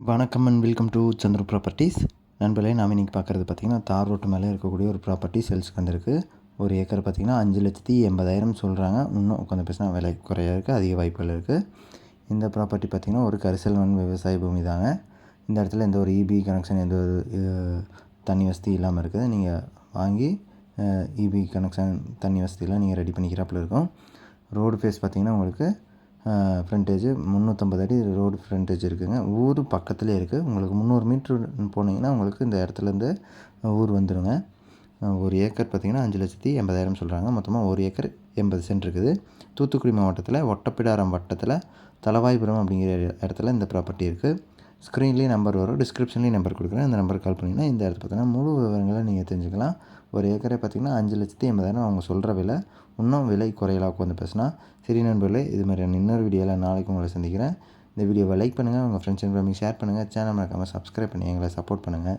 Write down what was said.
வணக்கம் and welcome to Chandra properties நண்பர்களே நாம் இன்றைக்கி பார்க்குறது பார்த்திங்கன்னா தார் ரோட்டு மேலே இருக்கக்கூடிய ஒரு ப்ராப்பர்ட்டி சேல்ஸ்க்கு வந்திருக்கு. ஒரு ஏக்கர் பார்த்திங்கன்னா அஞ்சு லட்சத்தி எண்பதாயிரம் சொல்கிறாங்க இன்னும் உட்காந்து பேசினா விலை குறையாக இருக்குது அதிக வாய்ப்புகள் இருக்குது இந்த ப்ராப்பர்ட்டி பார்த்திங்கன்னா ஒரு கரிசல் மண் விவசாய பூமி தாங்க. இந்த இடத்துல எந்த ஒரு இபி கனெக்ஷன் எந்த ஒரு தண்ணி வசதி இல்லாமல் இருக்குது. நீங்கள் வாங்கி இபி கனெக்ஷன் தண்ணி வசதியெலாம் நீங்கள் ரெடி பண்ணிக்கிறாப்புல இருக்கும். ரோடு ஃபேஸ் பார்த்திங்கன்னா உங்களுக்கு ஃப்ரண்டேஜ் முந்நூற்றம்பது அடி ரோடு ஃப்ரண்டேஜ் இருக்குதுங்க ஊர் பக்கத்துலேயே இருக்குது உங்களுக்கு முந்நூறு மீட்ரு போனீங்கன்னா உங்களுக்கு இந்த இடத்துலேருந்து ஊர் வந்துடுங்க ஒரு ஏக்கர் பார்த்திங்கன்னா அஞ்சு லட்சத்தி எண்பதாயிரம் சொல்கிறாங்க மொத்தமாக ஒரு ஏக்கர் எண்பது சென்ட் இருக்குது. தூத்துக்குடி மாவட்டத்தில் ஒட்டப்பிடாரம் வட்டத்தில் தலவாய்புரம் அப்படிங்கிற இடத்துல இந்த ப்ராப்பர்ட்டி இருக்குது ஸ்க்ரீன்லேயும் நம்பர் வரும் டிஸ்கிரிப்ஷன்லேயும் நம்பர் கொடுக்குறேன். அந்த நம்பருக்கு கால் பண்ணிங்கன்னா இந்த இடத்துல பார்த்தீங்கன்னா முழு விவரங்களை நீங்கள் தெரிஞ்சுக்கலாம். ஒரு ஏக்கரை பார்த்திங்கன்னா அஞ்சு லட்சத்தி எண்பதாயிரம் அவங்க சொல்கிற விலை. இன்னும் விலை குறையலாக உட்காந்து பேசினா. சரி நண்பர்களே இது மாதிரியான இன்னொரு வீடியோவில் நாளைக்கு உங்களை சந்திக்கிறேன். இந்த வீடியோவை லைக் பண்ணுங்கள் உங்கள் ஃப்ரெண்ட்ஸ் அண்ட் ஃபேமிலி ஷேர் பண்ணுங்கள் சேனல் மறக்காமல் சப்ஸ்கிரைப் பண்ணி எங்களை சப்போர்ட் பண்ணுங்கள்